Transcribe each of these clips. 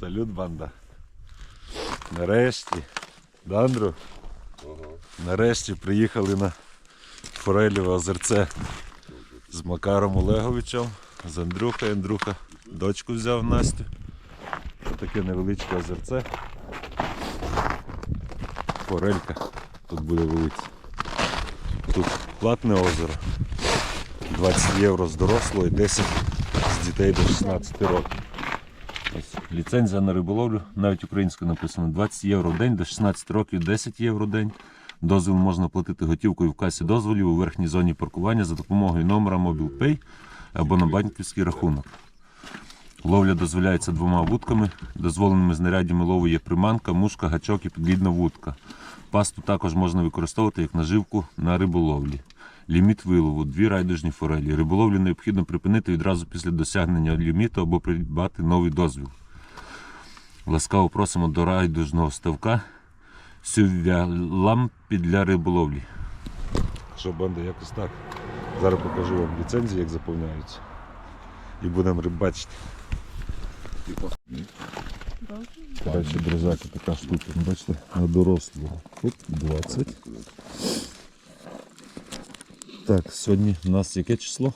Салют, банда. Нарешті. Да, Андрю? Нарешті приїхали на Фореліве озерце з Макаром Олеговичем, з Андрюхою. Андрюха дочку взяв Настю. Таке невеличке озерце. Форелька. Тут буде велике. Тут платне озеро. 20 євро з дорослого і 10 з дітей до 16 років. Ось ліцензія на риболовлю, навіть українською написано 20 євро в день до 16 років 10 євро в день. Дозвіл можна платити готівкою в касі дозволів у верхній зоні паркування за допомогою номера MobilePay або на банківський рахунок. Ловля дозволяється двома вудками. Дозволеними знаряддями лову є приманка, мушка, гачок і підлідна вудка. Пасту також можна використовувати як наживку на риболовлі. Ліміт вилову дві райдужні форелі. Риболовлю необхідно припинити відразу після досягнення ліміту або придбати новий дозвіл. Ласкаво просимо до райдужного ставка сювялампі для риболовлі. Що, банда, якось так. Зараз покажу вам ліцензії, як заповняються. І будемо рибачити. Коротше, друзяки, така штука. Бачите, на дорослого. Оп, 20. Так, сьогодні у нас яке число?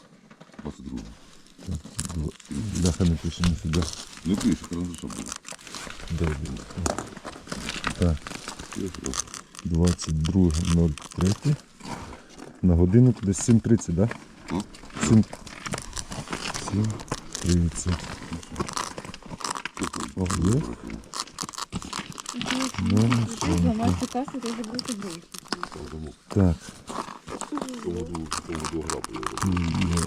22. Бляха не пише ніфіга. Ну пише, карандашом було. Добре. Так, 22.03. На годину десь 7.30, так? Да? Ну. 7... 7.30. О, є? Ну, більше. Так. Тому до гра було. Є.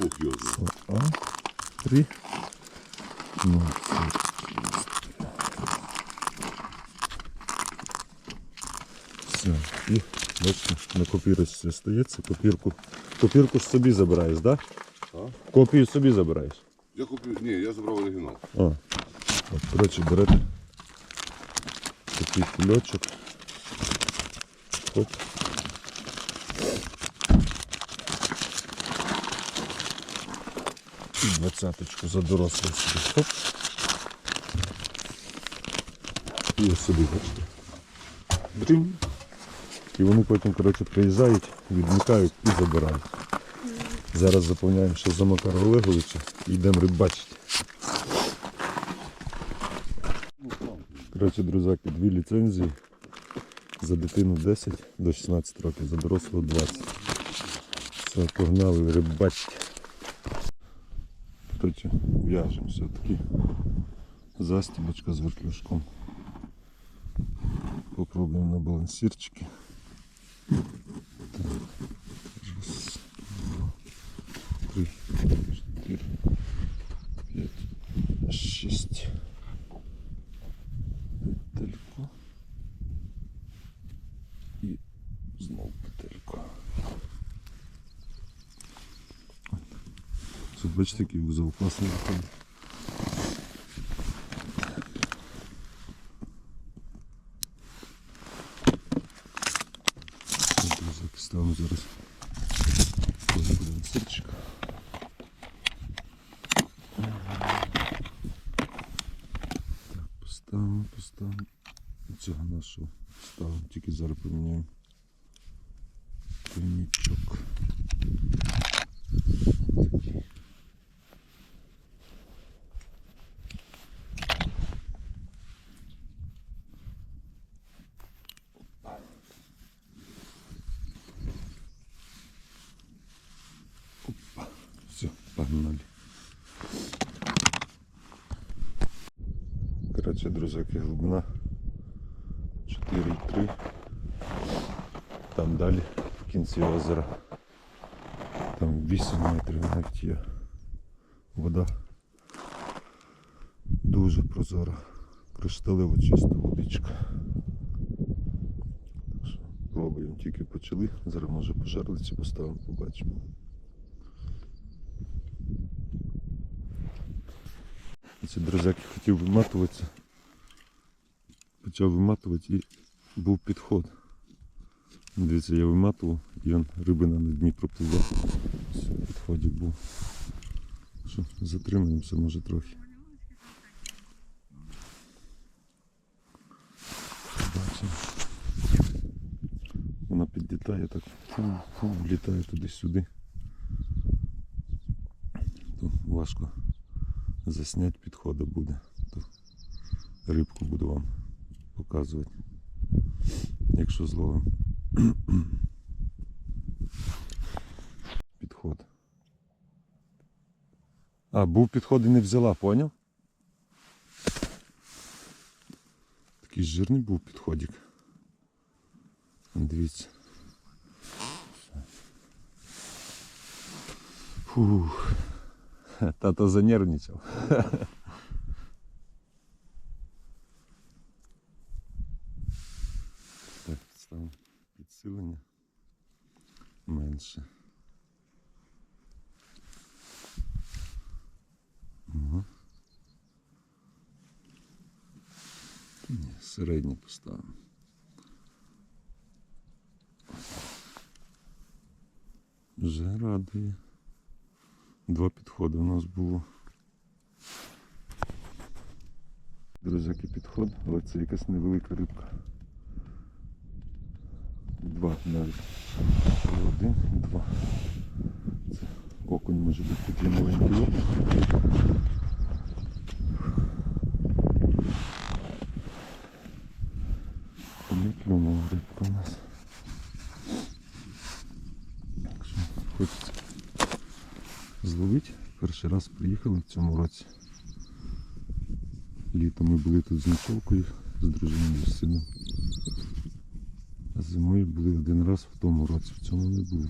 Бог його знає. А. 3. Ну. Все. І бачите, на копірочці стається. Копірку. Копірку ж собі забираєш, так? Да? А? Копію собі забираєш. Я купив, ні, я забрав оригінал. А. От, коротше, берете такий кульочок. І двадцяточку за дорослий собі. Хоп. І ось собі, бачите. Брим. І вони потім, коротше, приїжджають, відмикають і забирають. Зараз заповняємо ще за Олеговича і йдемо рибачити. Коротше, друзяки, дві ліцензії. За дитину 10 до 16 років, за дорослого 20. Все, погнали рибачити. Коротше, в'яжемо все-таки. Застібочка з вертлюжком. Попробуємо на балансірчики. Так. Раз, два, три, чотири, п'ять, шість. Петельку. І знову петельку. Бачите, вузол класний виходить. Ставимо зараз. Так, поставимо, поставимо. Цього нашого ставимо, тільки зараз поміняємо. Пильничок. Такий. Опа. Все, погнали. Коротше, друзяки, глибина 4,3. Там далі в кінці озера. Там 8 метрів навіть є. Вода дуже прозора. Кришталево чиста водичка. Пробуємо, тільки почали. Зараз може пожарлиці поставимо, побачимо. Ці друзяки хотів виматуватися. Почав виматувати і був підход. Дивіться, я виматував і он рибина на дні пропливла. Все, підходик був. Що, затримаємося, може трохи. Бачимо. Вона підлітає так, влітає туди-сюди. То важко заснять підходи буде. Рибку буду вам показувати, якщо зловим. Підход. А, був підход і не взяла, поняв? Такий жирний був підходик. Дивіться. Фух. Тато занервничав. Ставимо підсилення менше. Ага. Ні, середнє поставимо. Вже радує. Два підходи у нас було. Друзяки підход, але це якась невелика рибка. Два навіть. Один, два. Це окунь може бути такий маленький окунь. Не клюнула рибка у нас. Так що хочеться зловити. Перший раз приїхали в цьому році. Літом ми були тут з ночовкою, з дружиною з сином. Зимою були один раз в тому році, в цьому не було.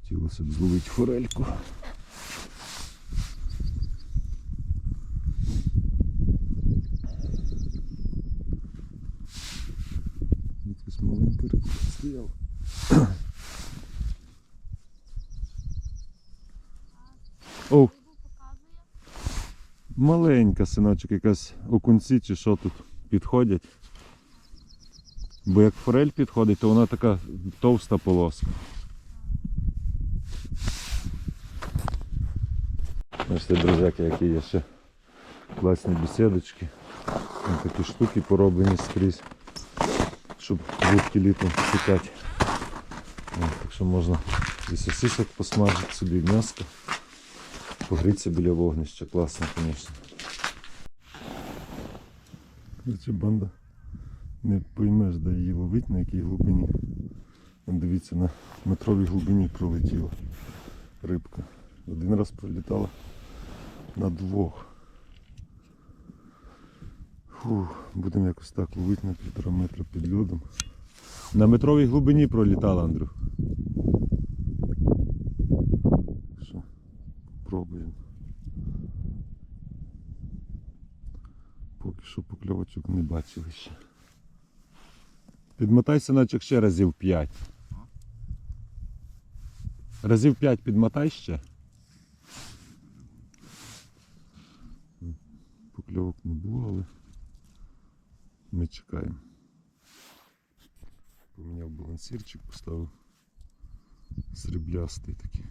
Хотілося б зловити форельку. Якась маленька рибка стояла. О, маленька синочок, якась окунці чи що тут підходять. Бо як форель підходить, то вона така товста полоска. Бачите, друзяки, які є ще класні бесідочки. Ось Такі штуки пороблені скрізь, щоб вудки літом шукати. Так що можна і сосисок посмажити собі, м'яско. Погріться біля вогнища, класно, звісно. Банда не поймеш, де її ловить, на якій глибині. Дивіться, на метровій глибині пролетіла рибка. Один раз пролітала на двох. Фух, будемо якось так ловити на півтора метра під льодом. На метровій глибині пролітала, Андрюх. Що? Пробуємо. Поки що покльовочок не бачили ще. Підмотай синочок ще разів 5. Разів 5 підмотай ще. Покльовок не було, але ми чекаємо. Поміняв балансирчик, поставив сріблястий такий.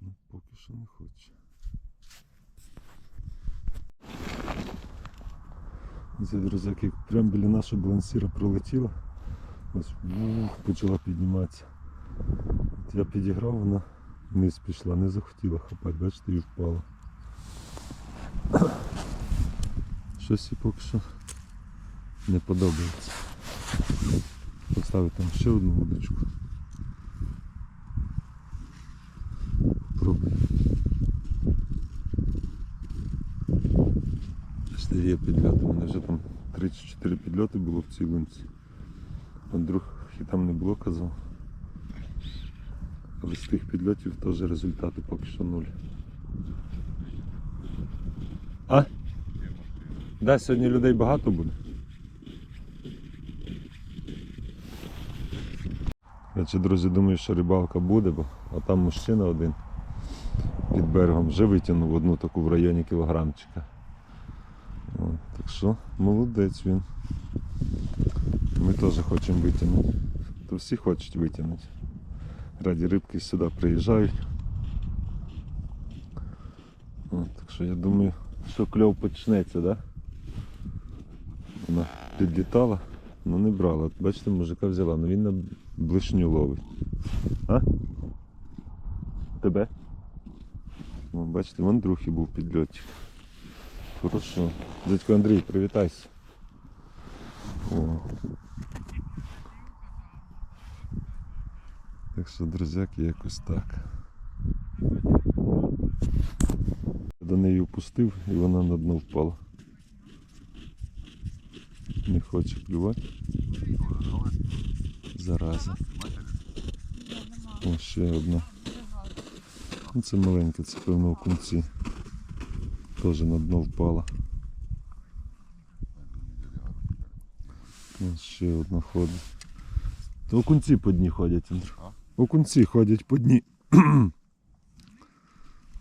Ну, поки що не хоче. Це друзяки, прямо біля нашого балансира пролетіла. Ось вух, почала підніматися. От я підіграв, вона вниз пішла, не захотіла хапати, бачите, і впала. Щось їй поки що не подобається. Поставив там ще одну вудочку. Пробую. Бачите, є підльоти. У мене вже там 3 чи 4 підльоти було в цій лунці. Друг там не було казав. Але з тих підльотів теж результати поки що нуль. А? Да, сьогодні людей багато буде. Значить, друзі, думаю, що рибалка буде, бо а там мужчина один під берегом вже витягнув одну таку в районі кілограмчика. Так що молодець він. Ми теж хочемо витягнути. То всі хочуть витягнути. Раді рибки сюди приїжджають. Так що я думаю, що кльов почнеться, да? Вона підлітала, але не брала. Бачите, мужика взяла, але він на блишню ловить. А? Тебе? Бачите, вон другий був підльотчик. Хорошо. Дядько Андрій, привітайся. О. Так що, друзяки, якось так. До неї опустив і вона на дно впала. Не хоче клювати. Зараза. О, ще одна. Ну, це маленька, це певно окунці. Теж на дно впала. Ось ще одна ходить. Окунці по дні ходять, Андрю. Окунці ходять по дні.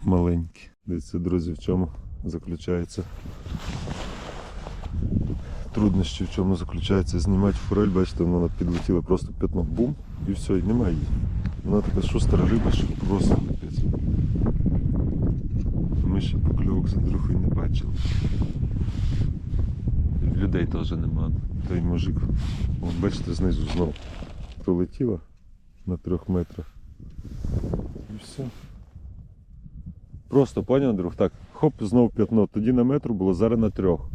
Маленькі. Дивіться, друзі, в чому заключається. Труднощі в чому заключається знімати форель, бачите, вона підлетіла просто п'ятно бум і все, і немає її. Вона така шустра риба, що просто капець. Ми ще покльовок не бачили. Людей теж нема. Той мужик. О, бачите, знизу знову пролетіла на трьох метрах. І все. Просто поняв, Андрюх, так, хоп, знов п'ятно. Тоді на метр було, зараз на трьох.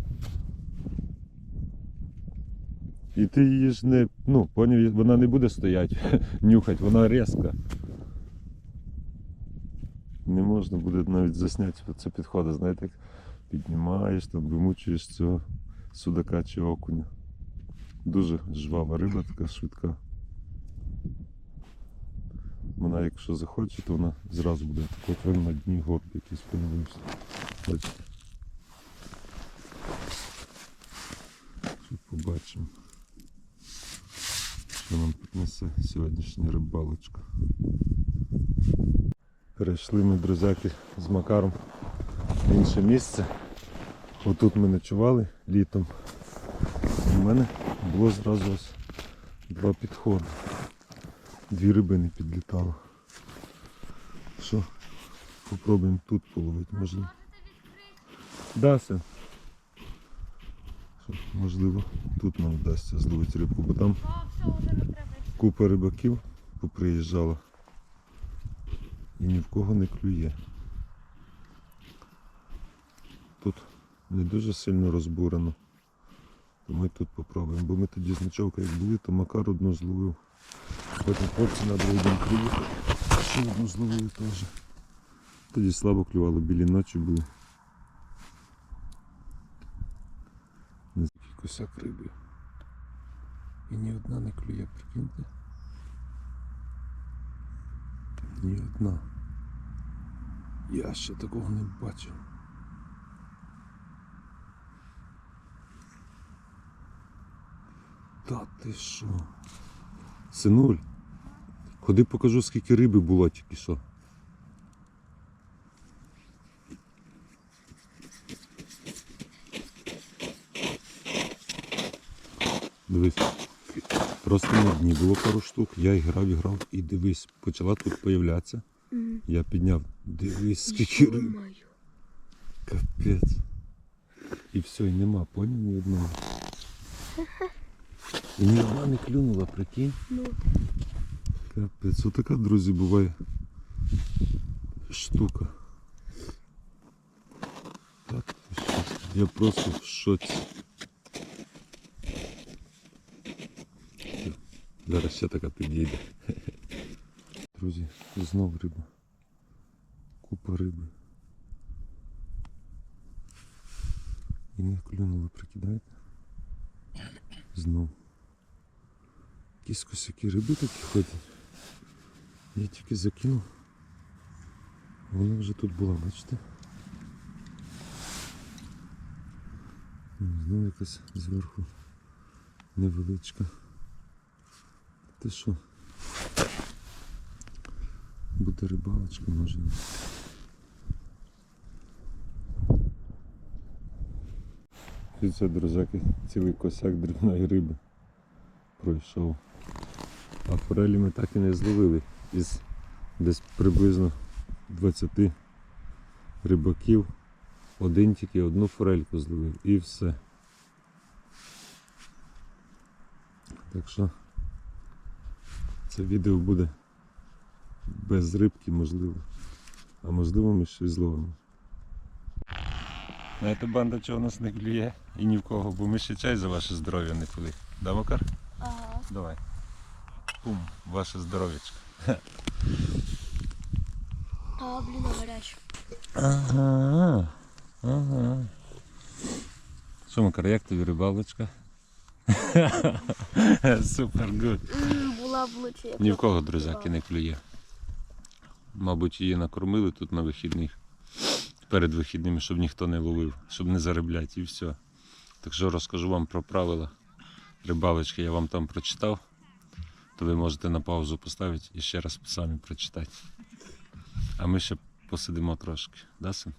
І ти її ж не, ну, поняв, вона не буде стояти, нюхати, вона різка. Не можна буде навіть засняти це підходи, знаєте, як піднімаєш, там вимучуєш цього судака чи окуня. Дуже жвава риба, така швидка. Вона, якщо захоче, то вона зразу буде так от на дні горб якийсь появився. Бачите? Що побачимо. Що нам принесе сьогоднішня рибалочка. Перейшли ми, друзяки, з Макаром в інше місце. Отут ми ночували літом. У мене було зразу ось два підходи. Дві рибини підлітало. Що? Попробуємо тут половити, можливо. Да. Можливо, тут нам вдасться зловити рибку, бо там купа рибаків поприїжджала і ні в кого не клює. Тут не дуже сильно розбурено. То ми тут попробуємо, бо ми тоді з ночовка як були, то Макар одну зловив. Потім хлопці на другий день приїхали. Ще одну зловили теж. Тоді слабо клювало, білі ночі були. Не косяк риби. І ні одна не клює, прикиньте. Ні одна. Я ще такого не бачив. Та ти що? Синуль, ходи покажу, скільки риби було тільки що. Дивись. Просто на дні було пару штук. Я і грав, і грав, і дивись, почала тут появлятися. Я підняв. Дивись, скільки риб. Капець. І все, і нема, поняв ні одного. І ні одна не клюнула, прикинь. Ну. Капець, отака, друзі, буває штука. Так, я просто в шоці. Зараз ще така підійде. Друзі, знов риба. Купа риби. І не клюнули, прикидаєте? Знов. Якісь косяки риби такі ходять. Я тільки закинув. Вона вже тут була, бачите? Знову якась зверху невеличка. Ти що? Буде рибалочка, може. І це, друзяки, цілий косяк дрібної риби пройшов. А форелі ми так і не зловили із десь приблизно 20 рибаків. Один тільки одну форельку зловив і все. Так що це відео буде без рибки, можливо. А можливо ми щось зловимо. Знаєте, банда чого нас не клює і ні в кого, бо ми ще чай за ваше здоров'я не пили. Да, Макар? Ага. Давай. Пум, ваше здоров'ячко. А, блін, гаряче. Ага. Ага. Що, Макар, як тобі рибалочка? Супер гуд. Лучше. Ні в кого, друзяки, не клює. Мабуть, її накормили тут на вихідних. Перед вихідними, щоб ніхто не ловив, щоб не заробляти і все. Так що розкажу вам про правила рибалочки. Я вам там прочитав, то ви можете на паузу поставити і ще раз самі прочитати. А ми ще посидимо трошки. Да, син?